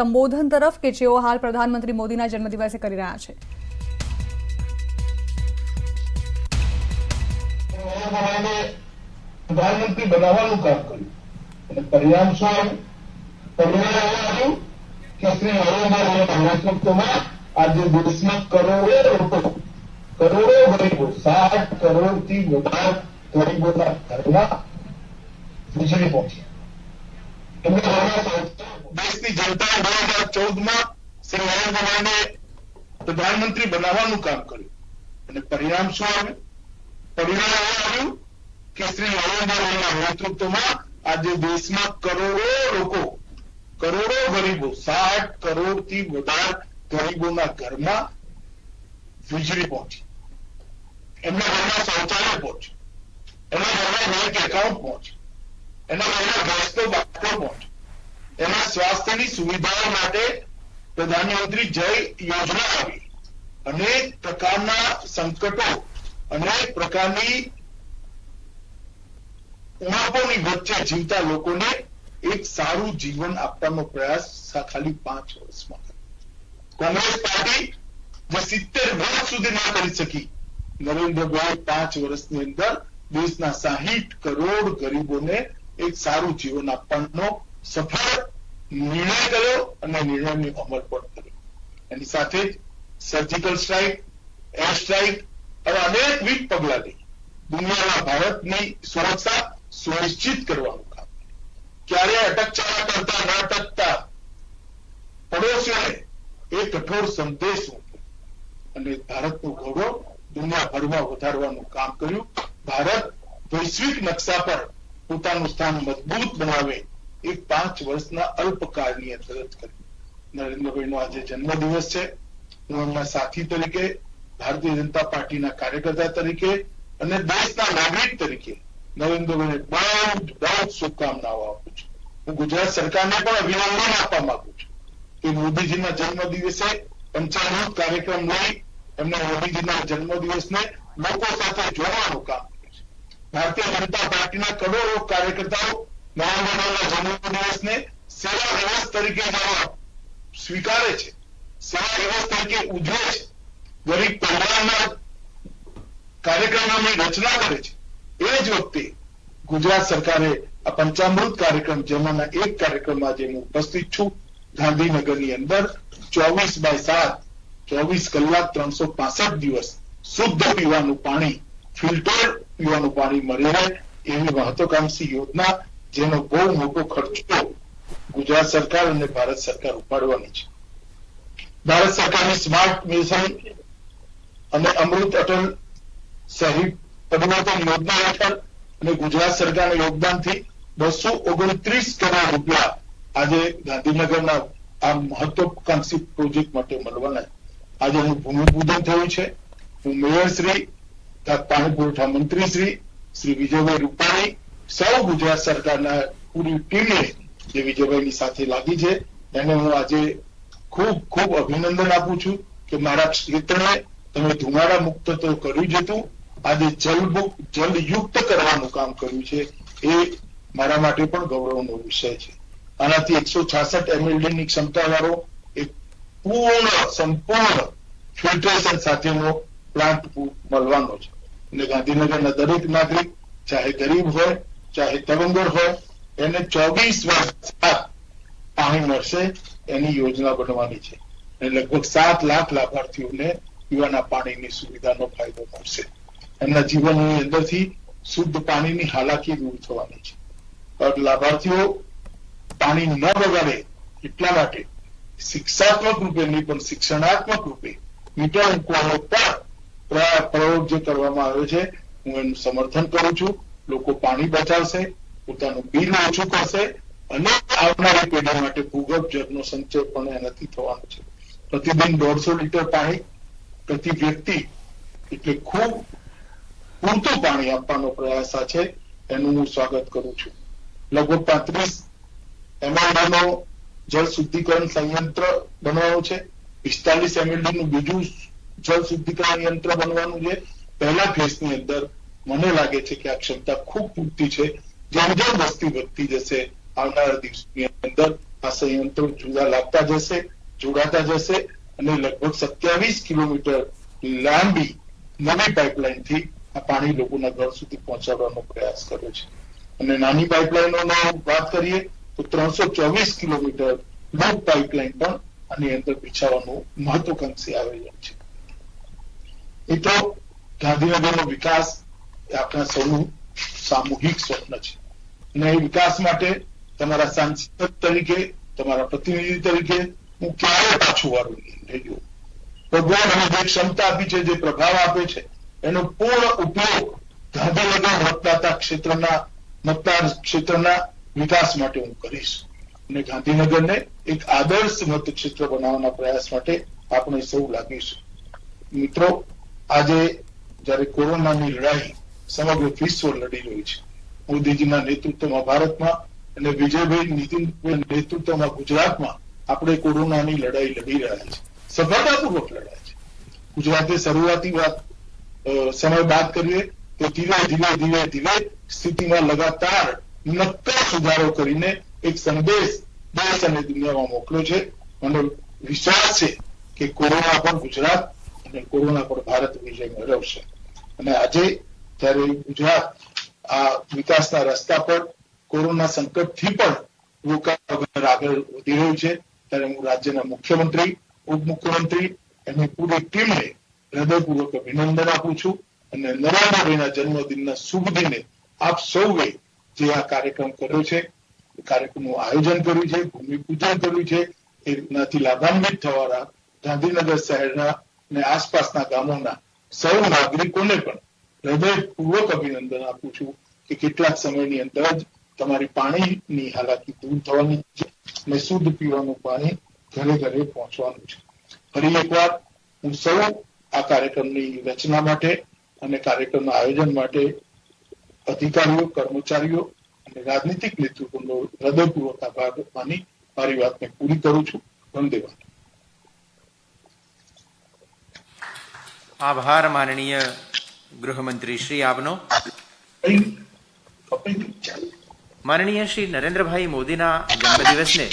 સંબોધન તરફ કે જેઓ હાલ પ્રધાનમંત્રી મોદીના જન્મદિવસે કરી રહ્યા છે. પ્રધાનમંત્રી બનાવવાનું કામ કર્યું. અને પરિણામ શું આવ્યું પરિણામ એવું આવ્યું કે શ્રી નરેન્દ્ર મોદીના નેતૃત્વમાં આજે દેશમાં કરોડો લોકો, કરોડો ગરીબો, સાત કરોડથી વધારે ગરીબોના ઘરમાં વીજળી પહોંચી. એમના ઘરમાં જનતાએ બે હજાર ચૌદમાં શ્રી નરેન્દ્ર મોદીને પ્રધાનમંત્રી બનાવવાનું કામ કર્યું. અને પરિણામ શું આવ્યું? પરિણામ એવું આવ્યું કે શ્રી નરેન્દ્ર નેતૃત્વમાં આજે દેશમાં કરોડો લોકો, કરોડો ગરીબો, સાઠ કરોડથી વધારે ગરીબોના ઘરમાં વીજળી પહોંચી. એમના ઘરમાં શૌચાલય પહોંચ્યું. એમના ઘરમાં બેંક એકાઉન્ટ પહોંચ્યું. એના ઘરમાં ગેસનો બાટલો પહોંચ્યો. એના સ્વાસ્થ્યની સુવિધાઓ માટે પ્રધાનમંત્રી જય યોજના આવી. અનેક પ્રકારના સંકટો, અનેક પ્રકારની ઉણપોની વચ્ચે જીવતા લોકોને એક સારું જીવન આપવાનો પ્રયાસ ખાલી પાંચ વર્ષમાં. કોંગ્રેસ પાર્ટી જે સિત્તેર વર્ષ સુધી ના કરી શકી. નરેન્દ્રભાઈ પાંચ વર્ષની અંદર દેશના સાહીઠ કરોડ ગરીબોને એક સારું જીવન આપવાનો સફળ નિર્ણય કર્યો અને નિર્ણયની અમલ પણ કર્યો એની સાથે જ સર્જિકલ સ્ટ્રાઇક એર સ્ટ્રાઇક અને અનેકવિધ પગલા લઈ. દુનિયામાં ભારતની સુરક્ષા સુનિશ્ચિત કરવાનું કામ. ક્યારે અટકચાળા કરતા ન અટકતા. પડોશીઓને એ કઠોર સંદેશ મોકલ્યો અને ભારતનું ગૌરવ દુનિયાભરમાં વધારવાનું કામ કર્યું. ભારત વૈશ્વિક નકશા પર પોતાનું સ્થાન મજબૂત બનાવે એ પાંચ વર્ષના અલ્પકાળની અંદર જ કર્યું નરેન્દ્રભાઈનો આજે જન્મદિવસ છે. હું એમના સાથી તરીકે, ભારતીય જનતા પાર્ટીના કાર્યકર્તા તરીકે અને દેશના નાગરિક તરીકે નરેન્દ્રભાઈને બહુ બહુ શુભકામનાઓ આપું છું. હું ગુજરાત સરકારને પણ અભિનંદન આપવા માંગુ છું કે મોદીજીના જન્મદિવસે પંચામૃત કાર્યક્રમ લઈ એમને મોદીજીના જન્મદિવસને લોકો સાથે જોડવાનું કામ કર્યું છે. ભારતીય જનતા પાર્ટીના કરોડો કાર્યકર્તાઓ નરેન્દ્ર મોદીના જન્મદિવસને સેવા દિવસ તરીકે સ્વીકારે છે. સેવા દિવસ તરીકે ઉજવે છે. ગરીબ પરિવારના કાર્યક્રમોની રચના કરે છે. એ જ વખતે ગુજરાત સરકારે આ પંચામૃત કાર્યક્રમ, જેમાંના એક કાર્યક્રમમાં જે હું ઉપસ્થિત છું. ગાંધીનગરની અંદર ચોવીસ બાય સાત, ચોવીસ કલાક ત્રણસો પાસઠ દિવસ શુદ્ધ પીવાનું પાણી, ફિલ્ટર પીવાનું પાણી મળી રહે એવી મહત્વાકાંક્ષી યોજના જેનો બહુ મોટો ખર્ચો ગુજરાત સરકાર અને ભારત સરકાર ઉપાડવાની છે. ભારત સરકારની સ્માર્ટ મિશન અને અમૃત અટલ શહેરી પરિવર્તન યોજના હેઠળ અને ગુજરાત સરકારના યોગદાનથી બસો ઓગણત્રીસ કરોડ રૂપિયા આજે ગાંધીનગરના આ મહત્વકાંક્ષી પ્રોજેક્ટ માટે મળવાના આજે હું ભૂમિપૂજન થયું છે. હું મેયર શ્રી પાણી પુરવઠા મંત્રી શ્રી શ્રી વિજયભાઈ રૂપાણી સૌ ગુજરાત સરકારના પૂરી ટીમે જે વિજયભાઈની સાથે લાગી છે, એને હું આજે ખૂબ ખૂબ અભિનંદન આપું છું કે મારા ક્ષેત્રને તમે ધુમાડા મુક્ત તો કર્યું જ હતું, આજે જલમુક્ત જલયુક્ત કરવાનું કામ કર્યું છે, એ મારા માટે પણ ગૌરવનો વિષય છે. આનાથી એકસો છાસઠ એમએલડી ની ક્ષમતા વાળો એક પૂર્ણ, સંપૂર્ણ ફિલ્ટરેશન સાથેનો પ્લાન્ટ મળવાનો છે. અને ગાંધીનગરના દરેક નાગરિક, ચાહે ગરીબ હોય ચાહે તવંગર હોય, એને ચોવીસ વર્ષ પાણી મળશે એની યોજના બનવાની છે. લગભગ સાત લાખ લાભાર્થીઓને પીવાના પાણીની સુવિધાનો ફાયદો મળશે. એમના જીવનની અંદરથી શુદ્ધ પાણીની હાલાકી દૂર થવાની છે. લાભાર્થીઓ પાણી ન બગાડે એટલા માટે શિક્ષાત્મક રૂપે નહીં, પણ શિક્ષણાત્મક રૂપે મીટર મૂકવાનો પણ પ્રયોગ જે કરવામાં આવ્યો છે, હું એનું સમર્થન કરું છું. લોકો પાણી બચાવશે, પોતાનું બિલ ઓછું કરશે અને આવનારી પેઢી માટે ભૂગર્ભ જળનો સંચય પણ એનાથી થવાનો છે. પ્રતિદિન દોઢસો લીટર પાણી પ્રતિ વ્યક્તિ એટલે ખૂબ પૂરતું પાણી આપવાનો પ્રયાસ આ છે, એનું હું સ્વાગત કરું છું. લગભગ પાંત્રીસ એમએલડીનો જળ શુદ્ધિકરણ સંયંત્ર બનવાનું છે, પિસ્તાલીસ એમએલડી નું બીજું જળ શુદ્ધિકરણ યંત્ર બનવાનું છે. પહેલા ફેઝની અંદર મને લાગે છે કે આ ક્ષમતા ખૂબ પૂરતી છે. જેમ જેમ વસ્તી વધતી જશે. આવનારા દિવસની અંદર આ સંયંત્રો જુદા લાગતા જશે, જોડાતા જશે અને લગભગ સત્યાવીસ કિલોમીટર લાંબી નવી પાઇપલાઇનથી આ પાણી લોકોના ઘર સુધી પહોંચાડવાનો પ્રયાસ કર્યો છે. અને નાની પાઇપલાઇનોનો વાત કરીએ તો ત્રણસો ચોવીસ કિલોમીટર લોક પાઇપલાઇન પણ આની અંદર બિછાવવાનું મહત્વકાંક્ષી આયોજન છે. મિત્રો, ગાંધીનગરનો વિકાસ આપણા સૌનું સામૂહિક સ્વપ્ન છે. અને એ વિકાસ માટે તમારા સાંસદ તરીકે, તમારા પ્રતિનિધિ તરીકે હું ક્યારે પાછું વાળું થઈ ગયું ભગવાન અને જે ક્ષમતા આપી છે, જે પ્રભાવ આપે છે, એનો પૂર્ણ ઉપયોગ ગાંધીનગર મતદાતા ક્ષેત્રના, મતદાર ક્ષેત્રના વિકાસ માટે હું કરીશ. અને ગાંધીનગરને એક આદર્શ મતક્ષેત્ર બનાવવાના પ્રયાસ માટે આપણે સૌ લાગીશું. મિત્રો, આજે જ્યારે કોરોનાની લડાઈ સમગ્ર વિશ્વ લડી રહ્યું છે. મોદીજીના નેતૃત્વમાં ભારતમાં અને વિજયભાઈ નીતિનભાઈ નેતૃત્વમાં ગુજરાતમાં આપણે કોરોનાની લડાઈ લડી રહ્યા છે સફળતાપૂર્વક લડાય છે. ગુજરાતે શરૂઆતી વાત સમય બાદ કરીએ તો ધીરે ધીરે ધીરે ધીરે સ્થિતિમાં લગાતાર નક્કર સુધારો કરીને એક સંદેશ દેશ અને દુનિયામાં મોકલ્યો છે. મને વિશ્વાસ છે કે કોરોના પણ ગુજરાત અને કોરોના પર ભારત વિજય મેળવશે. અને આજે જ્યારે ગુજરાત આ વિકાસના રસ્તા પર કોરોના સંકટથી પણ વગર આગળ વધી રહ્યું છે. ત્યારે હું રાજ્યના મુખ્યમંત્રી, ઉપમુખ્યમંત્રી એમની પૂરી ટીમને હૃદયપૂર્વક અભિનંદન આપું છું અને નરેન્દ્રભાઈના જન્મદિનના શુભ દિને આપ સૌએ જે આ કાર્યક્રમ કર્યો છે કાર્યક્રમનું આયોજન કર્યું છે, ભૂમિપૂજન કર્યું છે એનાથી લાભાન્વિત થવાના ગાંધીનગર શહેરના અને આસપાસના ગામોના સૌ નાગરિકોને પણ હૃદયપૂર્વક અભિનંદન આપું છું કે કેટલાક સમયની અંદર જ તમારી પાણીની હાલાકી દૂર થવાની છે. અને શુદ્ધ પીવાનું પાણી ઘરે ઘરે પહોંચવાનું છે. ફરી એકવાર હું સૌ આ કાર્યક્રમની રચના માટે અને કાર્યક્રમના આયોજન માટે અધિકારીઓ, કર્મચારીઓ અને રાજનીતિક નેતૃત્વનો હૃદયપૂર્વક આભાર માની મારી વાતને પૂરી કરું છું. વંદે. આભાર માનનીય ગૃહમંત્રી શ્રી આપનો. માનનીય શ્રી નરેન્દ્રભાઈ મોદીના જન્મદિવસને